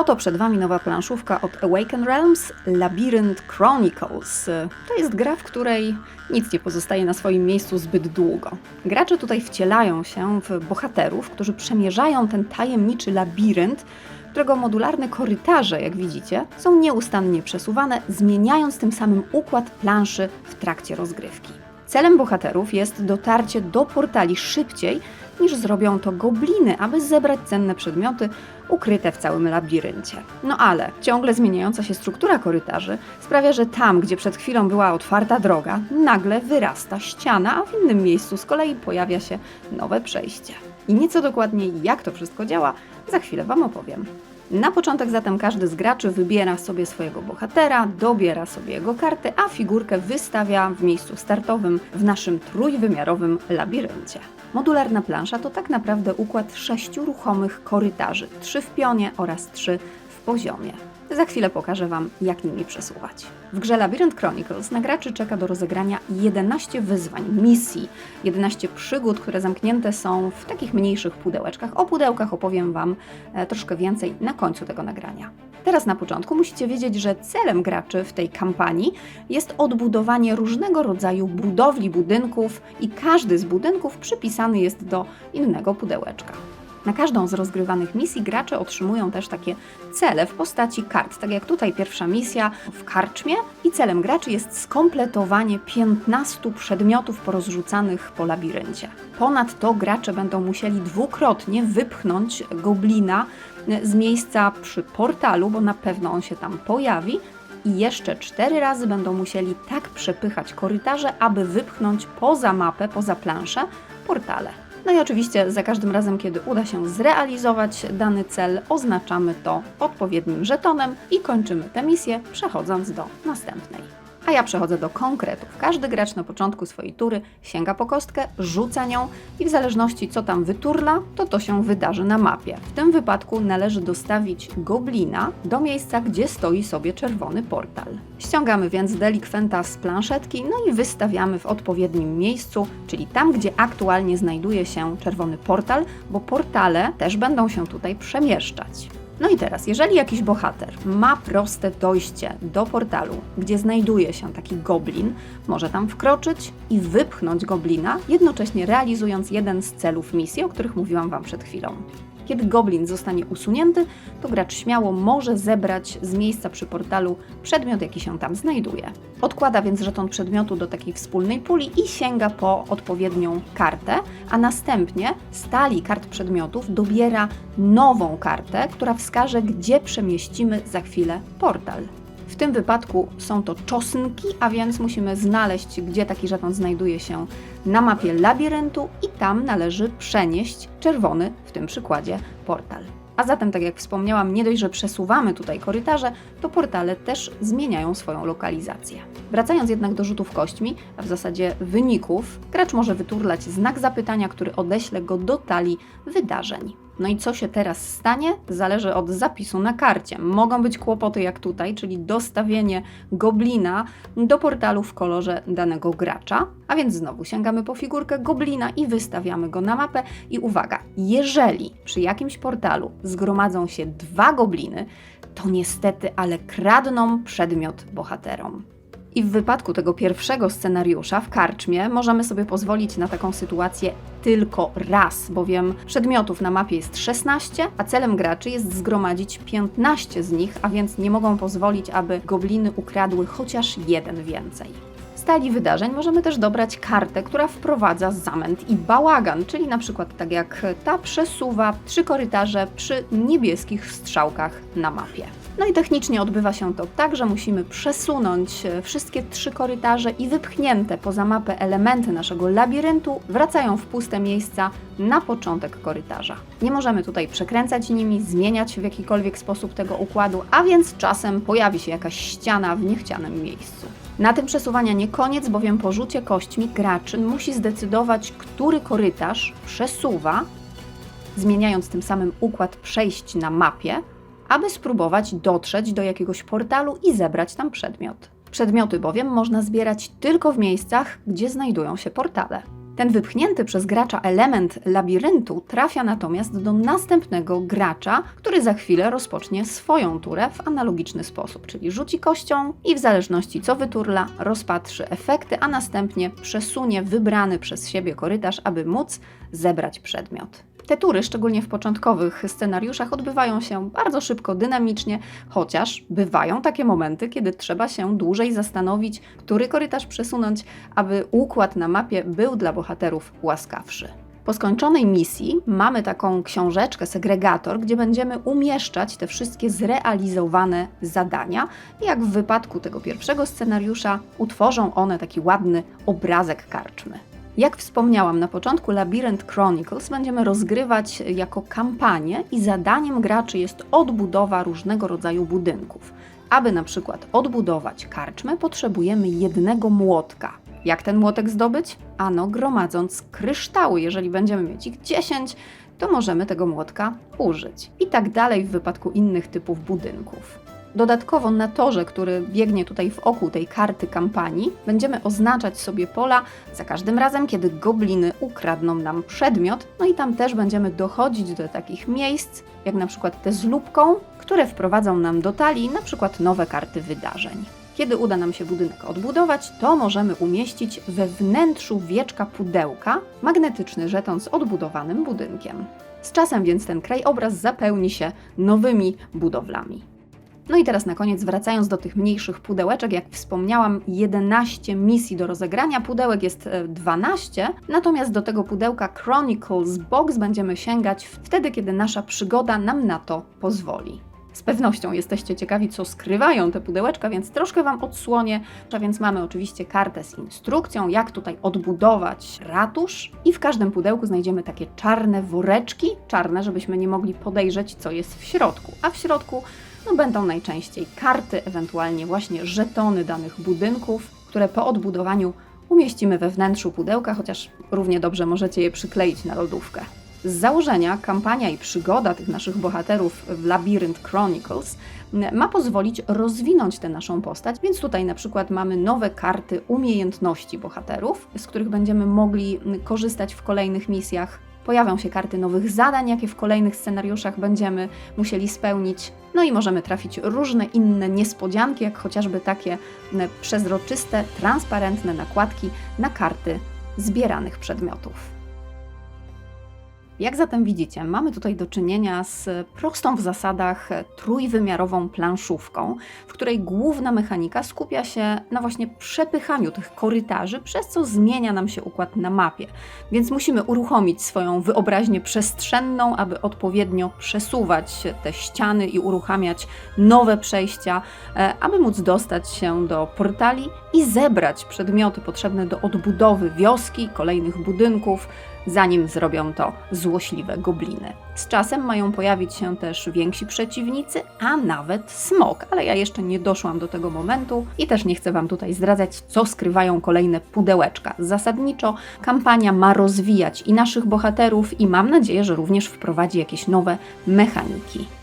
Oto przed Wami nowa planszówka od Awaken Realms, Labyrinth Chronicles. To jest gra, w której nic nie pozostaje na swoim miejscu zbyt długo. Gracze tutaj wcielają się w bohaterów, którzy przemierzają ten tajemniczy labirynt, którego modularne korytarze, jak widzicie, są nieustannie przesuwane, zmieniając tym samym układ planszy w trakcie rozgrywki. Celem bohaterów jest dotarcie do portali szybciej niż zrobią to gobliny, aby zebrać cenne przedmioty ukryte w całym labiryncie. No ale ciągle zmieniająca się struktura korytarzy sprawia, że tam, gdzie przed chwilą była otwarta droga, nagle wyrasta ściana, a w innym miejscu z kolei pojawia się nowe przejście. I nieco dokładniej jak to wszystko działa, za chwilę Wam opowiem. Na początek zatem każdy z graczy wybiera sobie swojego bohatera, dobiera sobie jego kartę, a figurkę wystawia w miejscu startowym w naszym trójwymiarowym labiryncie. Modularna plansza to tak naprawdę układ sześciu ruchomych korytarzy, trzy w pionie oraz trzy w poziomie. Za chwilę pokażę Wam, jak nimi przesuwać. W grze Labyrinth Chronicles na graczy czeka do rozegrania 11 wyzwań, misji, 11 przygód, które zamknięte są w takich mniejszych pudełeczkach. O pudełkach opowiem Wam e, troszkę więcej na końcu tego nagrania. Teraz na początku musicie wiedzieć, że celem graczy w tej kampanii jest odbudowanie różnego rodzaju budowli, budynków i każdy z budynków przypisany jest do innego pudełeczka. Na każdą z rozgrywanych misji gracze otrzymują też takie cele w postaci kart. Tak jak tutaj pierwsza misja w karczmie i celem graczy jest skompletowanie 15 przedmiotów porozrzucanych po labiryncie. Ponadto gracze będą musieli dwukrotnie wypchnąć goblina z miejsca przy portalu, bo na pewno on się tam pojawi. I jeszcze cztery razy będą musieli tak przepychać korytarze, aby wypchnąć poza mapę, poza planszę portale. No i oczywiście za każdym razem, kiedy uda się zrealizować dany cel, oznaczamy to odpowiednim żetonem i kończymy tę misję, przechodząc do następnej. A ja przechodzę do konkretów. Każdy gracz na początku swojej tury sięga po kostkę, rzuca nią i w zależności co tam wyturla, to to się wydarzy na mapie. W tym wypadku należy dostawić goblina do miejsca, gdzie stoi sobie czerwony portal. Ściągamy więc delikwenta z planszetki, no i wystawiamy w odpowiednim miejscu, czyli tam, gdzie aktualnie znajduje się czerwony portal, bo portale też będą się tutaj przemieszczać. No i teraz, jeżeli jakiś bohater ma proste dojście do portalu, gdzie znajduje się taki goblin, może tam wkroczyć i wypchnąć goblina, jednocześnie realizując jeden z celów misji, o których mówiłam Wam przed chwilą. Kiedy goblin zostanie usunięty, to gracz śmiało może zebrać z miejsca przy portalu przedmiot, jaki się tam znajduje. Odkłada więc żeton przedmiotu do takiej wspólnej puli i sięga po odpowiednią kartę, a następnie z talii kart przedmiotów dobiera nową kartę, która wskaże, gdzie przemieścimy za chwilę portal. W tym wypadku są to czosnki, a więc musimy znaleźć, gdzie taki żeton znajduje się na mapie labiryntu i tam należy przenieść czerwony, w tym przykładzie, portal. A zatem, tak jak wspomniałam, nie dość, że przesuwamy tutaj korytarze, to portale też zmieniają swoją lokalizację. Wracając jednak do rzutów kośćmi, a w zasadzie wyników, gracz może wyturlać znak zapytania, który odeśle go do talii wydarzeń. No i co się teraz stanie, zależy od zapisu na karcie. Mogą być kłopoty jak tutaj, czyli dostawienie goblina do portalu w kolorze danego gracza. A więc znowu sięgamy po figurkę goblina i wystawiamy go na mapę. I uwaga, jeżeli przy jakimś portalu zgromadzą się dwa gobliny, to niestety, ale kradną przedmiot bohaterom. I w wypadku tego pierwszego scenariusza w karczmie możemy sobie pozwolić na taką sytuację tylko raz, bowiem przedmiotów na mapie jest 16, a celem graczy jest zgromadzić 15 z nich, a więc nie mogą pozwolić, aby gobliny ukradły chociaż jeden więcej. Z talii wydarzeń możemy też dobrać kartę, która wprowadza zamęt i bałagan, czyli na przykład tak jak ta przesuwa trzy korytarze przy niebieskich strzałkach na mapie. No i technicznie odbywa się to tak, że musimy przesunąć e, wszystkie trzy korytarze i wypchnięte poza mapę elementy naszego labiryntu wracają w puste miejsca na początek korytarza. Nie możemy tutaj przekręcać nimi, zmieniać w jakikolwiek sposób tego układu, a więc czasem pojawi się jakaś ściana w niechcianym miejscu. Na tym przesuwania nie koniec, bowiem po rzucie kośćmi graczy musi zdecydować, który korytarz przesuwa, zmieniając tym samym układ przejść na mapie, aby spróbować dotrzeć do jakiegoś portalu i zebrać tam przedmiot. Przedmioty bowiem można zbierać tylko w miejscach, gdzie znajdują się portale. Ten wypchnięty przez gracza element labiryntu trafia natomiast do następnego gracza, który za chwilę rozpocznie swoją turę w analogiczny sposób, czyli rzuci kością i w zależności co wyturla, rozpatrzy efekty, a następnie przesunie wybrany przez siebie korytarz, aby móc zebrać przedmiot. Te tury, szczególnie w początkowych scenariuszach, odbywają się bardzo szybko, dynamicznie, chociaż bywają takie momenty, kiedy trzeba się dłużej zastanowić, który korytarz przesunąć, aby układ na mapie był dla bohaterów łaskawszy. Po skończonej misji mamy taką książeczkę, segregator, gdzie będziemy umieszczać te wszystkie zrealizowane zadania. Jak w wypadku tego pierwszego scenariusza, utworzą one taki ładny obrazek karczmy. Jak wspomniałam na początku, Labyrinth Chronicles będziemy rozgrywać jako kampanię i zadaniem graczy jest odbudowa różnego rodzaju budynków. Aby na przykład odbudować karczmę, potrzebujemy jednego młotka. Jak ten młotek zdobyć? Ano, gromadząc kryształy. Jeżeli będziemy mieć ich 10, to możemy tego młotka użyć. I tak dalej w wypadku innych typów budynków. Dodatkowo na torze, który biegnie tutaj w oku tej karty kampanii, będziemy oznaczać sobie pola za każdym razem, kiedy gobliny ukradną nam przedmiot. No i tam też będziemy dochodzić do takich miejsc, jak na przykład te z lubką, które wprowadzą nam do talii na przykład nowe karty wydarzeń. Kiedy uda nam się budynek odbudować, to możemy umieścić we wnętrzu wieczka pudełka magnetyczny żeton z odbudowanym budynkiem. Z czasem więc ten krajobraz zapełni się nowymi budowlami. No i teraz na koniec, wracając do tych mniejszych pudełeczek, jak wspomniałam, 11 misji do rozegrania, pudełek jest e, 12, natomiast do tego pudełka Chronicles Box będziemy sięgać wtedy, kiedy nasza przygoda nam na to pozwoli. Z pewnością jesteście ciekawi, co skrywają te pudełeczka, więc troszkę Wam odsłonię. A więc mamy oczywiście kartę z instrukcją, jak tutaj odbudować ratusz. I w każdym pudełku znajdziemy takie czarne woreczki, czarne, żebyśmy nie mogli podejrzeć, co jest w środku. A w środku no, będą najczęściej karty, ewentualnie właśnie żetony danych budynków, które po odbudowaniu umieścimy we wnętrzu pudełka, chociaż równie dobrze możecie je przykleić na lodówkę. Z założenia kampania i przygoda tych naszych bohaterów w Labyrinth Chronicles ma pozwolić rozwinąć tę naszą postać, więc tutaj na przykład mamy nowe karty umiejętności bohaterów, z których będziemy mogli korzystać w kolejnych misjach. Pojawią się karty nowych zadań, jakie w kolejnych scenariuszach będziemy musieli spełnić. No i możemy trafić różne inne niespodzianki, jak chociażby takie przezroczyste, transparentne nakładki na karty zbieranych przedmiotów. Jak zatem widzicie, mamy tutaj do czynienia z prostą w zasadach trójwymiarową planszówką, w której główna mechanika skupia się na właśnie przepychaniu tych korytarzy, przez co zmienia nam się układ na mapie. Więc musimy uruchomić swoją wyobraźnię przestrzenną, aby odpowiednio przesuwać te ściany i uruchamiać nowe przejścia, e, aby móc dostać się do portali i zebrać przedmioty potrzebne do odbudowy wioski, kolejnych budynków, zanim zrobią to złośliwe gobliny. Z czasem mają pojawić się też więksi przeciwnicy, a nawet smok, ale ja jeszcze nie doszłam do tego momentu i też nie chcę Wam tutaj zdradzać, co skrywają kolejne pudełeczka. Zasadniczo kampania ma rozwijać i naszych bohaterów, i mam nadzieję, że również wprowadzi jakieś nowe mechaniki.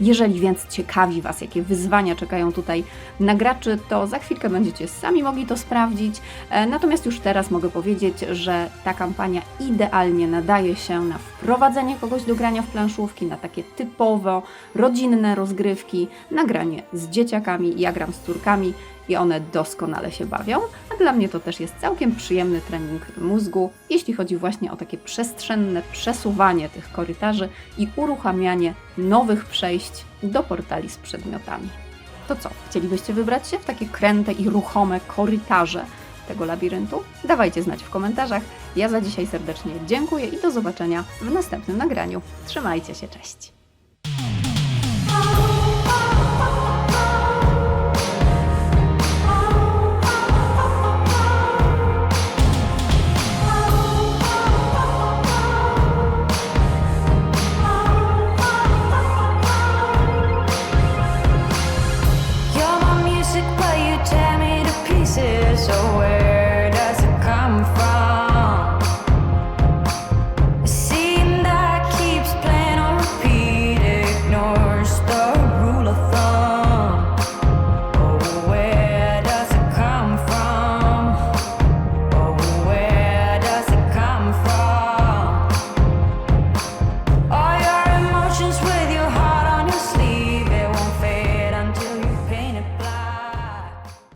Jeżeli więc ciekawi Was, jakie wyzwania czekają tutaj na graczy, to za chwilkę będziecie sami mogli to sprawdzić. E, Natomiast już teraz mogę powiedzieć, że ta kampania idealnie nadaje się na wprowadzenie kogoś do grania w planszówki, na takie typowo rodzinne rozgrywki, na granie z dzieciakami. Ja gram z córkami i one doskonale się bawią, dla mnie to też jest całkiem przyjemny trening mózgu, jeśli chodzi właśnie o takie przestrzenne przesuwanie tych korytarzy i uruchamianie nowych przejść do portali z przedmiotami. To co, chcielibyście wybrać się w takie kręte i ruchome korytarze tego labiryntu? Dawajcie znać w komentarzach. Ja za dzisiaj serdecznie dziękuję i do zobaczenia w następnym nagraniu. Trzymajcie się, cześć!